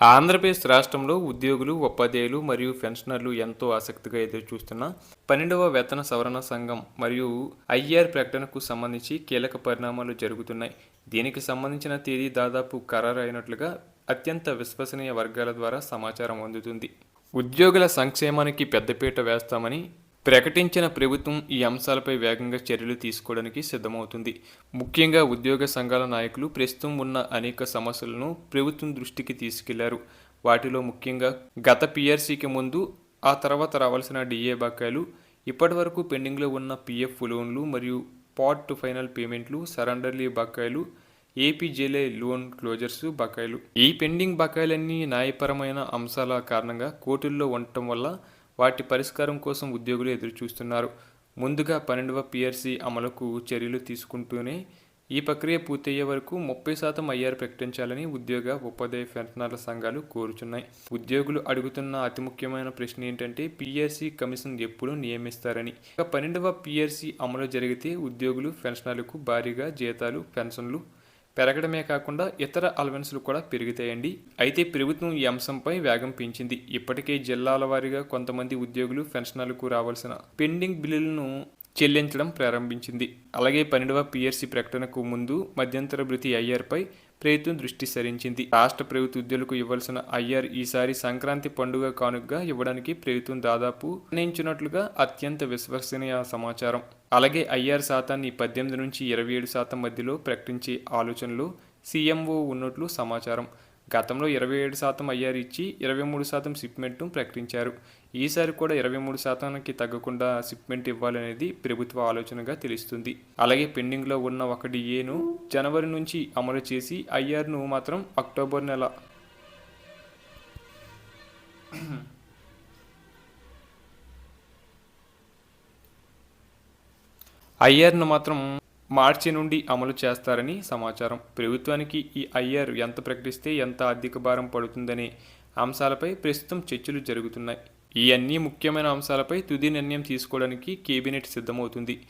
ఆంధ్రప్రదేశ్ రాష్ట్రంలో ఉద్యోగులు ఉపాధ్యాయులు మరియు పెన్షనర్లు ఎంతో ఆసక్తిగా ఎదురుచూస్తున్న పన్నెండవ వేతన సవరణ సంఘం మరియు ఐఆర్ ప్రకటనకు సంబంధించి కీలక పరిణామాలు జరుగుతున్నాయి. దీనికి సంబంధించిన తేదీ దాదాపు ఖరారు అయినట్లుగా అత్యంత విశ్వసనీయ వర్గాల ద్వారా సమాచారం అందుతుంది. ఉద్యోగుల సంక్షేమానికి పెద్దపీట వేస్తామని ప్రకటించిన ప్రభుత్వం ఈ అంశాలపై వేగంగా చర్యలు తీసుకోవడానికి సిద్ధమవుతుంది. ముఖ్యంగా ఉద్యోగ సంఘాల నాయకులు ప్రస్తుతం ఉన్న అనేక సమస్యలను ప్రభుత్వం దృష్టికి తీసుకెళ్ళారు. వాటిలో ముఖ్యంగా గత పిఆర్సీకి ముందు ఆ తర్వాత రావాల్సిన డిఏ బకాయిలు ఇప్పటివరకు పెండింగ్లో ఉన్న పిఎఫ్ లోన్లు మరియు పార్ట్ టు ఫైనల్ పేమెంట్లు సరెండర్లీ బకాయిలు ఏపీజేలే లోన్ క్లోజర్స్ బకాయిలు. ఈ పెండింగ్ బకాయిలన్నీ న్యాయపరమైన అంశాల కారణంగా కోర్టుల్లో ఉండటం వల్ల వాటి పరిష్కారం కోసం ఉద్యోగులు ఎదురుచూస్తున్నారు. ముందుగా పన్నెండవ పిఆర్సీ అమలుకు చర్యలు తీసుకుంటూనే ఈ ప్రక్రియ పూర్తయ్యే వరకు ముప్పై శాతం ఐఆర్ ప్రకటించాలని ఉద్యోగ ఉపాధ్యాయ పెన్షనర్ల సంఘాలు కోరుచున్నాయి. ఉద్యోగులు అడుగుతున్న అతి ముఖ్యమైన ప్రశ్న ఏంటంటే పిఆర్సీ కమిషన్ ఎప్పుడు నియమిస్తారని? ఇక పన్నెండవ పిఆర్సీ అమలు జరిగితే ఉద్యోగులు పెన్షనర్లకు భారీగా జీతాలు పెన్షన్లు పెరగడమే కాకుండా ఇతర అలవెన్స్లు కూడా పెరుగుతాయండి. అయితే ప్రభుత్వం ఈ అంశంపై వేగం పెంచింది. ఇప్పటికే జిల్లాల వారీగా కొంతమంది ఉద్యోగులు పెన్షనర్లకు రావాల్సిన పెండింగ్ బిల్లులను చెల్లించడం ప్రారంభించింది. అలాగే పన్నెండవ పిఎస్సి ప్రకటనకు ముందు మధ్యంతర భృతి ఐఆర్పై ప్రభుత్వం దృష్టి సారించింది రాష్ట్ర ప్రభుత్వ ఉద్యోగులకు ఇవ్వాల్సిన ఐఆర్ ఈసారి సంక్రాంతి పండుగ కానుకగా ఇవ్వడానికి ప్రభుత్వం దాదాపు నిర్ణయించినట్లుగా అత్యంత విశ్వసనీయ సమాచారం. అలాగే ఐఆర్ శాతాన్ని పద్దెనిమిది నుంచి ఇరవై ఏడు శాతం మధ్యలో ప్రకటించే ఆలోచనలో సీఎంఓ ఉన్నట్లు సమాచారం. గతంలో ఇరవై ఏడు శాతం ఐఆర్ ఇచ్చి ఇరవై మూడు శాతం సిప్మెంట్ ప్రకటించారు. ఈసారి కూడా ఇరవై మూడు శాతానికి తగ్గకుండా సిప్మెంట్ ఇవ్వాలనేది ప్రభుత్వ ఆలోచనగా తెలుస్తుంది. అలాగే పెండింగ్లో ఉన్న ఒక డిఏను జనవరి నుంచి అమలు చేసి ఐఆర్ను మాత్రం అక్టోబర్ నెల ఐఆర్ను మాత్రం మార్చి నుండి అమలు చేస్తారని సమాచారం. ప్రభుత్వానికి ఈ ఐఆర్ ఎంత ప్రకటిస్తే ఎంత ఆర్థిక భారం పడుతుందనే అంశాలపై ప్రస్తుతం చర్చలు జరుగుతున్నాయి. ఈ అన్ని ముఖ్యమైన అంశాలపై తుది నిర్ణయం తీసుకోవడానికి కేబినెట్ సిద్ధమవుతుంది.